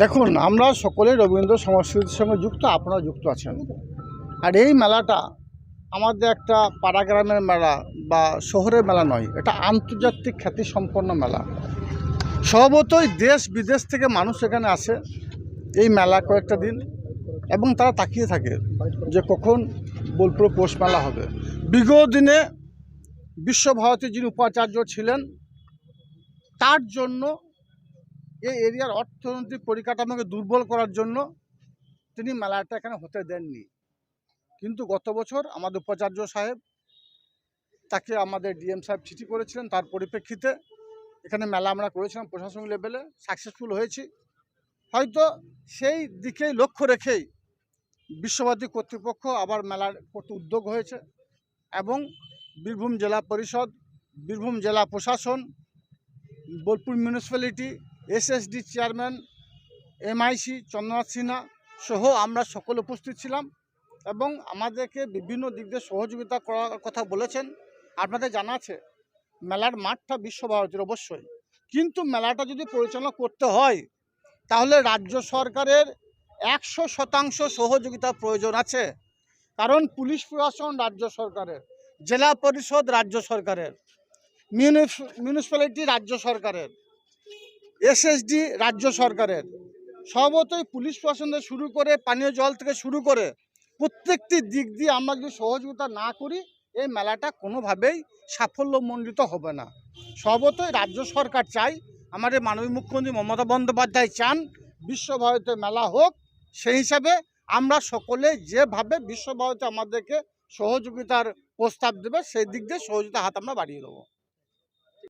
দেখুন, আমরা সকলেই রবীন্দ্র সংস্কৃতির সঙ্গে যুক্ত আপনারা যুক্ত আছেন। আর এই মেলাটা আমাদের একটা পাড়া গ্রামের মেলা বা শহরের মেলা নয়, এটা আন্তর্জাতিক খ্যাতিসম্পন্ন মেলা। স্বভাবতই দেশ বিদেশ থেকে মানুষ এখানে আসে এই মেলা কয়েকটা দিন এবং তারা তাকিয়ে থাকে যে কখন বোলপুর পৌষ মেলা হবে। বিগত দিনে বিশ্বভারতী যিনি উপাচার্য ছিলেন, তার জন্য এই এরিয়ার অর্থনৈতিক পরিকাঠামোকে দুর্বল করার জন্য তিনি মেলাটা এখানে হতে দেননি। কিন্তু গত বছর আমাদের উপাচার্য সাহেব তাকে আমাদের ডিএম সাহেব চিঠি করেছিলেন, তার পরিপ্রেক্ষিতে এখানে মেলা আমরা করেছিলাম প্রশাসনিক লেভেলে সাকসেসফুল হয়েছি। হয়তো সেই দিকেই লক্ষ্য রেখেই বিশ্বভারতী কর্তৃপক্ষ আবার মেলার করতে উদ্যোগ হয়েছে এবং বীরভূম জেলা পরিষদ, বীরভূম জেলা প্রশাসন, Bolpur municipality SSD chairman, MIC, Chandranath Sinha সহ আমরা সকলে উপস্থিত ছিলাম এবং আমাদেরকে বিভিন্ন দিক দিয়ে সহযোগিতা করার কথা বলেছেন। আপনাদের জানা আছে, মেলার মাঠটা বিশ্বভারতীর অবশ্যই। কিন্তু মেলাটা যদি পরিচালনা করতে হয়, তাহলে রাজ্য সরকারের একশো শতাংশ সহযোগিতার প্রয়োজন আছে। কারণ পুলিশ প্রশাসন রাজ্য সরকারের, জেলা পরিষদ রাজ্য সরকারের মিউনিস- মিউনিসিপ্যালিটি রাজ্য সরকারের। এসএসডি রাজ্য সরকারের। সর্বতই পুলিশ প্রশাসন শুরু করে, পানীয় জল থেকে শুরু করে, প্রত্যেকটি দিক দিয়ে আমরা যদি সহযোগিতা না করি, এই মেলাটা কোনোভাবেই সাফল্যমণ্ডিত হবে না। সর্বতই রাজ্য সরকার চাই, আমাদের মাননীয় মুখ্যমন্ত্রী মমতা বন্দ্যোপাধ্যায় চান বিশ্বভারতীয় মেলা হোক, সেই হিসাবে আমরা সকলে যেভাবে বিশ্বভারতী আমাদেরকে সহযোগিতার প্রস্তাব দেবে, সেই দিক দিয়ে সহযোগিতার হাত আমরা বাড়িয়ে দেবো।